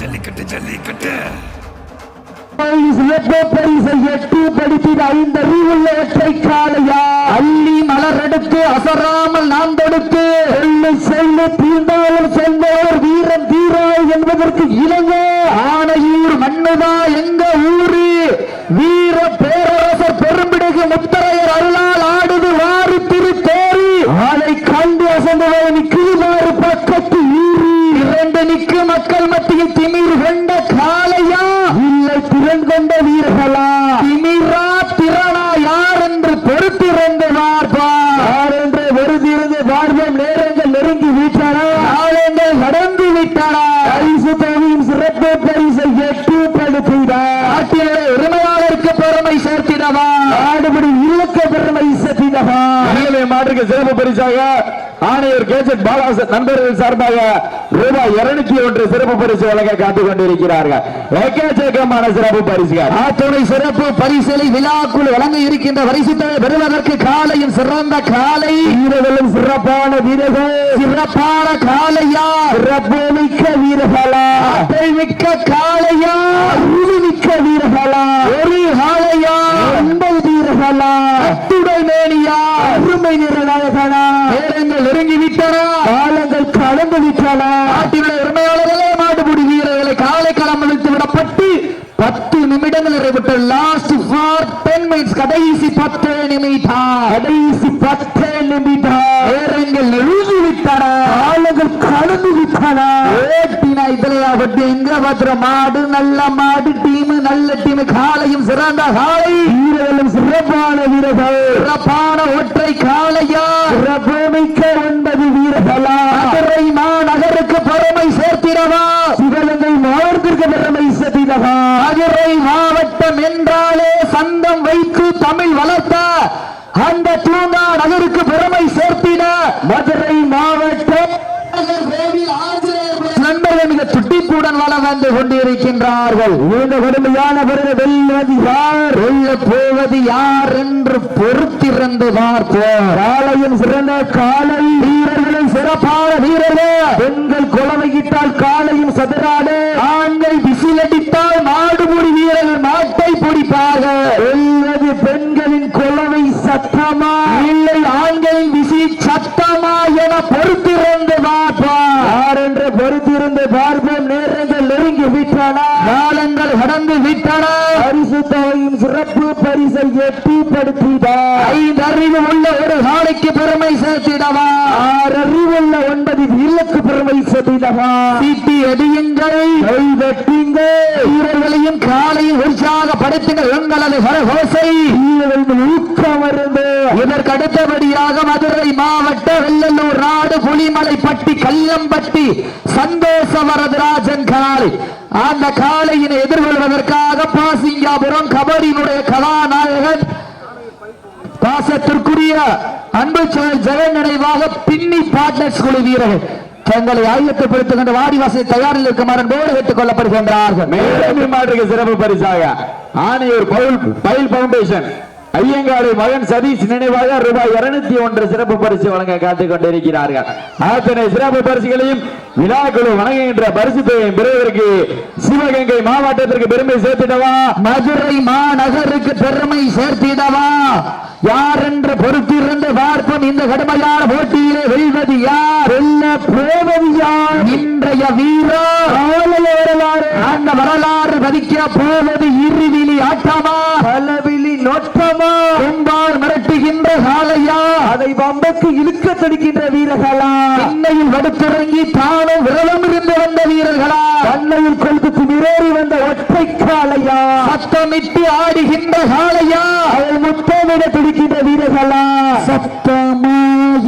ஜல்லிக்கட்டு ஜல்லிக்கட்டு. பரிசை எட்டு அள்ளி மலரெடுத்து அசராமல் நான் தொடுத்து செல்லு செல்லு தீர்ந்தாலும் செல்வோர் வீரன் தீரோ என்பதற்கு இளங்க ஆனையூர் மண்ணுதா எங்க ஊரு? வீர பேரரசர் பெரும்பிடுகு முத்தரையர் அருளால் ஆடுது வாரு அதை கண்டு அசந்தவரை நிற்குமாறு பக்கத்து ஈரி இரண்டு நிற்கு மக்கள் மத்தியில் திமிர் கொண்ட காளையா இல்லை திறன் கொண்ட வீரர்களா திமிரா திறனா யார் என்று பொறுத்திருந்து பார்ப்பா யார் என்று பொறுத்திருந்து பார்ப்போம் நேரங்கள் நெருங்கி விட்டன நாளங்கள் நடந்து விட்டன பரிசு தொகையின் சிறப்பு பரிசை எட்டு படுத்தினார் நாட்டினுடைய உரிமையாளருக்கு பெருமை சேர்த்திடவா நாடுபடி இலக்க பெருமை சேர்த்திடவா அகிலமே மாற்றுக்கு சிறப்பு பரிசாக கேசட் பாலாசன் நண்பர்கள் சார்பாக ரூபாய் இருநூத்தி ஒன்று சிறப்பு பரிசு வழங்க காத்துக் கொண்டிருக்கிறார்கள். எக்கச்சக்கமான சிறப்பு பரிசுகள். ஆத்துணை சிறப்பு பரிசலை விழாக்குள் வழங்க இருக்கின்ற பரிசுத்தை பெறுவதற்கு காலையின் சிறந்த காலை. வீரர்களும் சிறப்பான வீரர்கள். சிறப்பான காலையா? சிறப்பு மிக்க வீரர்களா? மிக்க காலையா? மிக்க வீரர்களா? ஒரு காலையா? ஒன்பது வீரர்களா அத்துடை மேனியா. அருமை நிறநாயகனா நேரங்கள் நெருங்கி விட்டன காலங்கள் கடந்து விட்டன. நாட்டினுடைய உரிமையாளர்களே மாடுபிடி வீரர்களை காலை களம் அளித்து விடப்பட்டு பத்து நிமிடங்கள் நிறைவிட்ட லாஸ்ட் ஃபார் டென் மினிட்ஸ் கடைசி பத்து நிமிடம். கடைசி பத்து நிமிடம். காலங்கள் கடந்து விட்டன ஓட்டினா இதுல பட்டு எங்க பத்திர மாடு நல்ல மாடு டீம் நல்ல டீம் காலையும் சிறந்த காலை வீரர்களும் சிறப்பான வீரர்கள். சிறப்பான ஒற்றை காளையா? சிறப்பு மிக்க ஒன்பது வீரர்களா? மதுரை மாநகருக்கு பெருமை சேர்த்திடவா? சிவகங்கை மாவட்டத்திற்கு பெருமை சேர்த்திடவா? மதுரை மாவட்டம் என்றாலே சந்தம் வைத்து தமிழ் வளர்த்த அந்த தூங்கா நகருக்கு பெருமை சேர்த்திட. மதுரை மாவட்டம் துட்டிப்புடன் வள வந்து கொண்டிருக்கின்றார்கள். இந்த கொடுமையான பிறகு வெல்வது யார்? வெல்ல போவது யார் என்று பொறுத்திருந்து பார்ப்போம் காலையும் சிறந்த காலை வீரர்களும் சிறப்பான வீரர்கள் பெண்கள் குழவையிட்டால் காலையும் சதுராடு ஆண்கள் விசிலடித்தால் மாடுபுடி வீரர்கள் மாட்டை பிடிப்பார்கள் வெல்வது பெண்களின் குழவை சத்தமா இல்லை ஆண்களின் விசி சத்தமா என பொறுத்திருந்து பார்ப்போம் யார் என்று பொறுத்திருந்து பார்ப்போம் நேரங்கள் நெருங்கி விட்டன தொகையும் சிறப்பு பரிசை எட்டி படுத்தினார் ஐந்து அறிவு உள்ள ஒரு காலைக்கு பெருமை சேர்த்திடவா. ஆறு அறிவு உள்ள ஒன்பது இல்லக்கு பெருமை சேர்த்திடவா. சீட்டி அடியுங்கள் கை வெட்டுங்கள். வீரர்களையும் காலையும் உற்சாகப்படுத்துங்கள் உங்களது கரகோசை வீரர்கள் ஊக்கம் இருந்து இதற்கு அடுத்தபடியாக மதுரை மாவட்ட வெள்ளலூர் நாடு புலிமலைப்பட்டி கல்லம்பட்டி சந்தோஷ வரதராஜன் காலை. அந்த காளையினை எதிர்கொள்வதற்காக பாசிங்காபுரம் கபடியினுடைய கதாநாயகன் பாசத்திற்குரிய அன்பு செயல் ஜெகன் நினைவாக பின்னி பார்ட்னர்ஸ் குழு வீரர்கள் தங்களை ஆயத்தப்படுத்துகின்ற வாடிவாசை தயாரில் இருக்குமாறு அன்போடு கேட்டுக் கொள்ளப்படுகின்றார்கள். மேலும் சிறப்பு பரிசாக ஆணையூர் பவுல் பயில் பவுண்டேஷன். ஐயங்காடு மகன் சதீஷ் நினைவாக ரூபாய் இருநூத்தி ஒன்று சிறப்பு பரிசு வழங்க காத்துக் கொண்டிருக்கிறார்கள். அத்தனை சிறப்பு பரிசுகளையும் விழாக்குழு வழங்குகின்ற பரிசு தொகையை பெறுவதற்கு சிவகங்கை மாவட்டத்திற்கு பெருமை சேர்த்திடவா? மதுரை மாநகருக்கு பெருமை சேர்த்திடவா? யார் என்று பொறுத்திருந்து பார்ப்போம். இந்த கடுமையான போட்டியிலே வெல்வது யார்? வெல்ல போவது யார்? இன்றைய வீரா வரலாறு அந்த வரலாறு பதிக்க போவது இருவிழி ஆட்டமா? பலவிழி நோட்டமா கும்பார் மிரட்டுகின்ற காலையா அதை பம்பக்கு இழுக்க தடுக்கின்ற வீரர்களா? சென்னையில் வடுத்திறங்கி தானும் விரதம் இருந்து வந்த வீரர்களா? கண்ணையில் கொழுத்து மிரேறி வந்த ஒற்றை காளையா? சத்தமிட்டு ஆடுகின்ற காளையா அவள் முத்தமிட துடிக்கின்ற வீரர்களா? சத்தமா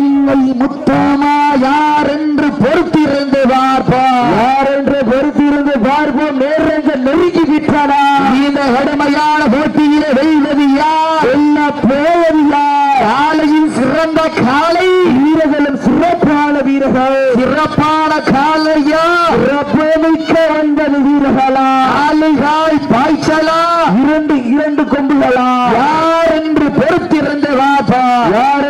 இல்லை முத்தமா? யார் என்று பொறுத்திருந்து பார்ப்போம். யார் என்று பொறுத்திருந்து பார்ப்போம்? நேரங்கள் நெருங்கி விட்டனா இந்த கடுமையான போட்டியிலே வெல்வது யார் வெல்ல போவது யார் காலையில் சிறந்த காலை வீரர்களும் சிறப்பான வீரர்கள் சிறப்பான காலையா சிறப்பு மிக்க வந்தது வீரர்களா ஆளுகாய் பாய்ச்சலா இரண்டு இரண்டு கொம்புகளா யார் என்று பொறுத்திருந்து வாப்பா யார்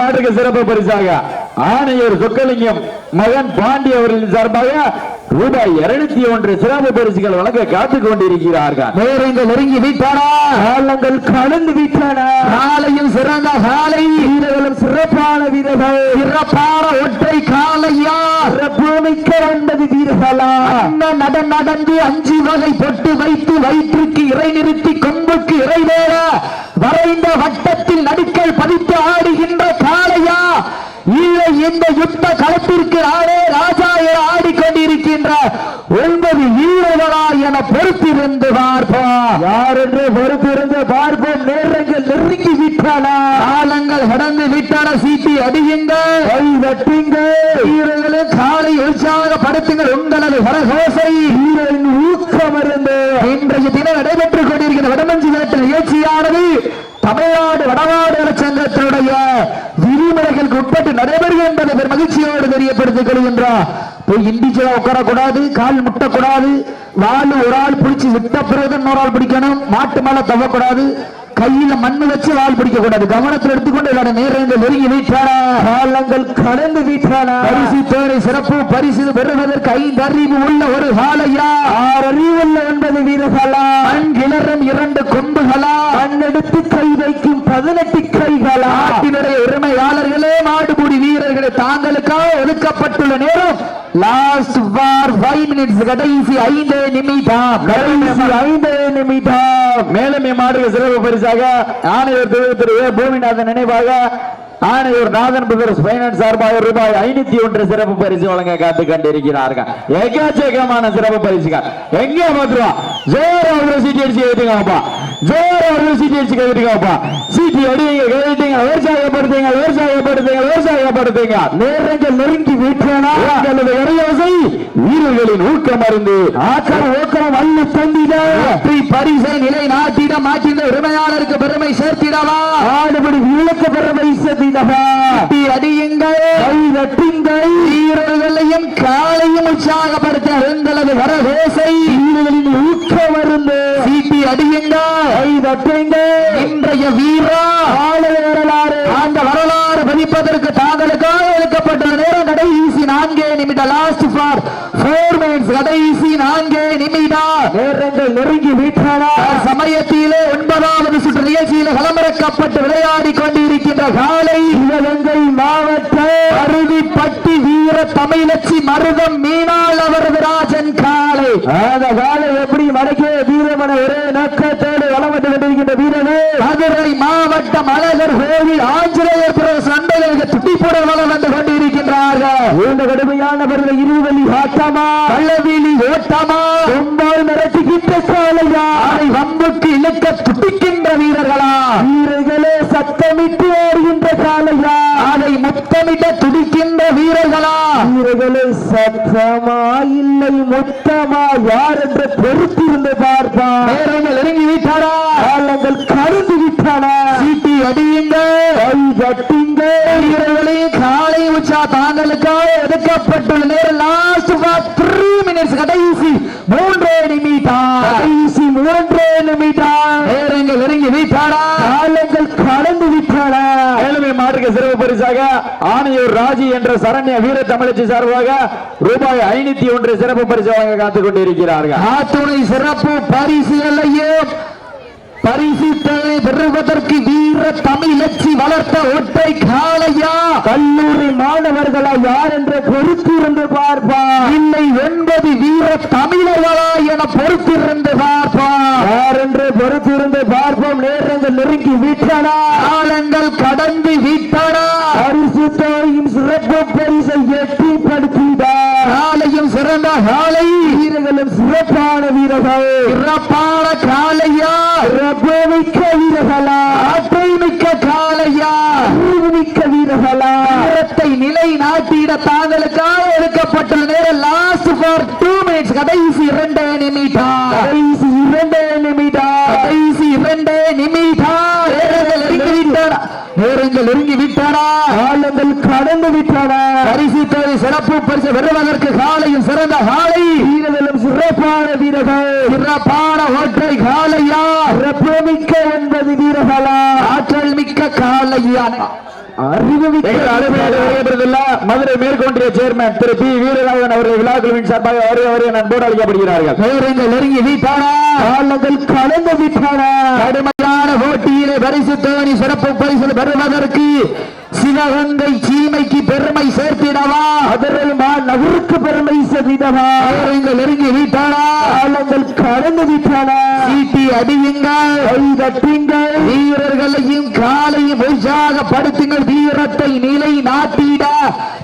மாட்டுக்கு சிறப்பு பரிசாக. ஆணையர் சொக்கலிங்கம் மகன் பாண்டி அவர்களின் சார்பாக ரூபாய் இருநூத்தி ஒன்று சிறப்பு பரிசுகள் வழங்க காத்துக் கொண்டிருக்கிறார்கள். நேரங்கள் நெருங்கி விட்டானா? காலங்கள் கடந்து விட்டன? காலையும் சிறந்த காலை. வீரர்களும் சிறப்பான வீரர்கள். சிறப்பான ஒற்றை காலையா? சிறப்புமிக்க வந்தது வீரர்களா? அண்ணன் நடன் நடந்து அஞ்சு வகை பொட்டு வைத்து வயிற்றுக்கு இறை நிறுத்தி கொம்புக்கு இறை வேற வரைந்த வட்டத்தில் நடுக்கல் பதித்து ஆடுகின்ற காளையா இல்லை இந்த யுத்த களத்திற்கு ஆடே ராஜா என ஆடிக்கொண்டிருக்கின்ற ஒன்பது வீரர்களா என பொறுத்திருந்து பார்ப்போம். யார் என்று பொறுத்திருந்து பார்ப்போம்? நேரங்கள் நெருங்கி விட்டன. காலங்கள் கடந்து விட்டன சீட்டி அடியுங்கள் கை தட்டுங்கள் வீரர்களே காலை உற்சாகப்படுத்துங்கள் உங்களது வரகோசை. வீரரின் ஊக்கம் இருந்து இன்றைய தினம் நடைபெற்றுக் கொண்டிருக்கிற வடமஞ்சி விரட்டு நிகழ்ச்சியானது தமிழ்நாடு வடநாடு சங்கத்தினுடைய நடைபெறும் என்பதை பெரும் மகிழ்ச்சியோடு தெரியப்படுத்திக் கொள்கின்றார். போய் இண்டிஜுவலா உட்காரக்கூடாது கால் முட்டக்கூடாது வால் ஒரு ஆள் பிடிச்சு விட்ட பிறகு இன்னொரு ஆள் பிடிக்கணும் மாட்டு மேல தவக்கூடாது கையில மண்ணு வச்சு வால் பிடிக்க கூடாது கவனத்தில் எடுத்துக்கொண்டு விளையாட நேரங்கள் நெருங்கி வீட்டான காலங்கள் கடந்து விட்டன பரிசு தேவை சிறப்பு பரிசு பெறுவதற்கு ஐந்து அறிவு உள்ள ஒரு காலையா? ஆறு அறிவுள்ள ஒன்பது வீரர்களா மண் கிளறும் இரண்டு கொம்புகளா கண்ணெடுத்து கை வைக்கும் பதினெட்டு கைகளா நாட்டினுடைய உரிமையாளர்களே மாடுபுடி வீரர்களே தாங்களுக்காக ஒதுக்கப்பட்டுள்ள நேரம். லாஸ்ட் ஃபார் ஃபைவ் மினிட்ஸ் கடைசி ஐந்து நிமிடம். கடைசி ஐந்து நிமிடம். மேலும் மாடுக சிறப்பு பரிசாக ஆணையர் திரு பூமிநாதன் நினைவாக ஆணையர் நாதன் பிரதர்ஸ் பைனான்ஸ் சார்பாக ரூபாய் ஐநூத்தி ஒன்று சிறப்பு பரிசு வழங்க காத்து கண்டிருக்கிறார்கள். எக்கச்சக்கமான சிறப்பு பரிசுகள். எங்க மாத்திரம் ஜோர் அவர்கள் சீட்டி அடிச்சு கேட்டுங்கப்பா ஜோர் அவர்கள் சீட்டி அடிச்சு கேட்டுங்கப்பா சீட்டி அடிங்க கேட்டீங்க விவசாயப்படுத்துங்க விவசாயப்படுத்துங்க விவசாயப்படுத்துங்க. நேரங்கள் நெருங்கி வீட்டானா உங்களது இறையோசை வீரர்களின் ஊக்கம் அருந்து ஆக்கம் ஊக்கம் அள்ளு தந்திட. பரிசை நிலை நாட்டிட மாற்றின உரிமையாளருக்கு பெருமை சேர்த்திடவா? ஆடுபடி விளக்க பெருமை சதிடவா அடியுங்கள். வீரர்களையும் காலையும் உற்சாகப்படுத்த இருந்தது வரவேசை. வீரர்களின் ஊக்கம் அருந்து சீட்டி அடியுங்கள். இன்றைய வீரா. ஆளை வரலாறு. அந்த வரலாறு பதிப்பதற்கு தாங்களுக்காக ஒதுக்கப்பட்ட நேரம் கடைசி நான்கே நிமிடம் லாஸ்ட் ஃபார் ஃபோர் மினிட்ஸ் கடைசி நான்கே நிமிடம் நேரங்கள் நெருங்கி சமயத்திலே ஒன்பதாவது சுற்று நிகழ்ச்சியில் விளையாடி காலை சிவகங்கை மாவட்ட அருவிப்பட்டி வீர தமிழச்சி மருதம் மீனாள் அவரது ராஜன் காலை. அந்த காலை எப்படி மடக்கிய வீரமன ஒரே நோக்கத்தோடு வளம் வந்து கொண்டிருக்கின்ற வீரனே மதுரை மாவட்டம் அழகர் கோவில் ஆஞ்சநேயர் சண்டைகளுக்கு துட்டிப்புட வளம் வந்து கொண்டிருக்கின்றார்கள். இந்த கடுமையானவர்கள் இருவழி ஆட்டமா கள்ளவீலி ஓட்டமா? கொம்பால் மிரட்டுகின்ற காலையா? அதை வம்புக்கு இழுக்க வீரர்களா வீரர்களே சத்தமிட்டு ஓடுகின்ற காலையா முத்தமிட துடிக்கின்ற வீரர்களா? வீரர்களே சத்தமா இல்லை மொத்தமா யார் என்று பொறுத்திருந்து பார்ப்பா நேரங்கள் நெருங்கி விட்டாரா? காலங்கள் கருந்து விட்டன சீட்டி அடியுங்கள் கை கட்டுங்க வீரர்களே காலை உச்சா தாங்களுக்காக ஒதுக்கப்பட்டுள்ள நேரம் லாஸ்ட் த்ரீ மினிட்ஸ் கடைசி மூன்றே நிமிடம். கடைசி மூன்றே நிமிடம். நேரங்கள் நெருங்கி விட்டாரா? காலங்கள் கடந்து மேலுமே மாட்டுக்கு சிறப்பு பரிசாக ஆணையூர் ராஜி என்ற சரண்ய வீர தமிழச்சி சார்பாக ரூபாய் ஐநூத்தி ஒன்று சிறப்பு பரிசு வழங்க காத்துக் கொண்டிருக்கிறார்கள். ஆத்துணை சிறப்பு பரிசுகளையும் பரிசுகளை பெறுவதற்கு வீர தமிழச்சி வளர்த்த ஒற்றை காளையா? கல்லூரி மாணவர்களா யார் என்று பொறுத்திருந்து பார்ப்பா இல்லை ஒன்பது வீர தமிழர்களா என பொறுத்திருந்து பார்ப்பா யார் என்று பொறுத்திருந்து பார்ப்போம். நெருங்கி விட்டன? காலங்கள் கடந்து விட்டனா? பரிசு தாயின் சிறப்பு பரிசை எட்டிப்படுத்திட காலையும் சிறந்த காலை. வீரர்களும் சிறப்பான வீரர்கள். சிறப்பான காளையா சிறப்பு மிக்க வீரர்களா? ஆட்டை மிக்க அறிவு மிக்க வீரர்களா? வீரத்தை நிலை நாட்டிட தாங்களுக்காக ஒதுக்கப்பட்டுள்ள நேரம் லாஸ்ட் ஃபார் டூ மினிட்ஸ் கடைசி இரண்டு நிமிடம் கடைசி இரண்டே நிமிடம் கடைசி இரண்டு நிமிடம் நேரங்கள் நெருங்கி விட்டன நேரங்கள் நெருங்கி விட்டன காலங்கள் கடந்து விட்டன பரிசு சிறப்பு பெறுவதற்கு காலையும் சிறந்த காலை. வீரர்களும் சிறப்பு சிறப்பான வீரர்கள். சிறப்பான ஒற்றை காலையா? சிறப்புமிக்க ஒன்பது வீரர்களா? ஆற்றல் மிக்க காலையா? மிக்க மதுரை மேற்கொண்டிய சேர்மன் திரு பி. வீரராகவன் அவர்கள் விழா குழுவின் சார்பாக அவரை அவரை நண்போடு அழைக்கப்படுகிறார்கள். நேரங்கள் நெருங்கி வீட்டானா காலங்கள் கலந்து வீட்டானா கடுமையான போட்டியிலே பரிசு தோணி சிறப்பு பரிசு பெறுவதற்கு சிவகங்கை சீமைக்கு பெருமை சேர்த்திடவா? அதரல்மா நகருக்கு பெருமை சேர்த்திடவா? நேரங்கள் நெருங்கி வீட்டானா காலங்கள் கலந்து வீட்டானா சீட்டி அடியுங்கள். கை தட்டுங்கள். வீரர்களையும் காலையும் உற்சாகப்படுத்துங்கள் வீரத்தை நிலை நாட்டிட.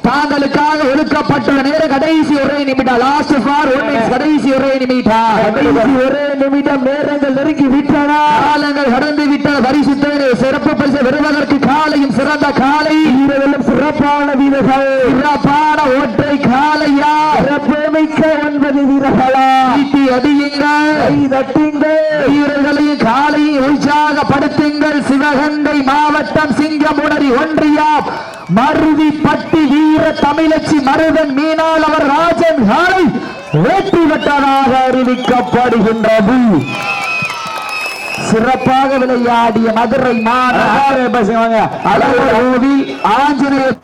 தாங்களுக்காக ஒதுக்கப்பட்டுள்ள நேரம் கடைசி ஒரே நிமிடம். லாஸ்ட் ஃபார் கடைசி ஒரே நிமிடம். கடைசி ஒரே நிமிடம் நேரங்கள் நெருங்கி விட்டன காலங்கள் கடந்து விட்டன பரிசுத்தனை. சிறப்பு பரிசு பெறுவதற்கு காலையும் சிறந்த காலை. வீரர்களும் சிறப்பான வீரர்கள். சிறப்பான ஒற்றை காலையா? சிறப்பு மிக்க ஒன்பது வீரர்களா? ஈட்டி அடியுங்கள். தட்டுங்கள். வீரர்களையும் காலையும் உற்சாகப்படுத்துங்கள். சிவகங்கை மாவட்டம் சிங்கமுடரி ஒன்றியம் மருதி பட்டி வீர தமிழச்சி மருதன் மீனால் அவர் ராஜன் காலை வெற்றி பெற்றதாக அறிவிக்கப்படுகின்றது. சிறப்பாக விளையாடிய மதுரை மாநகர ஆஞ்சநேயர்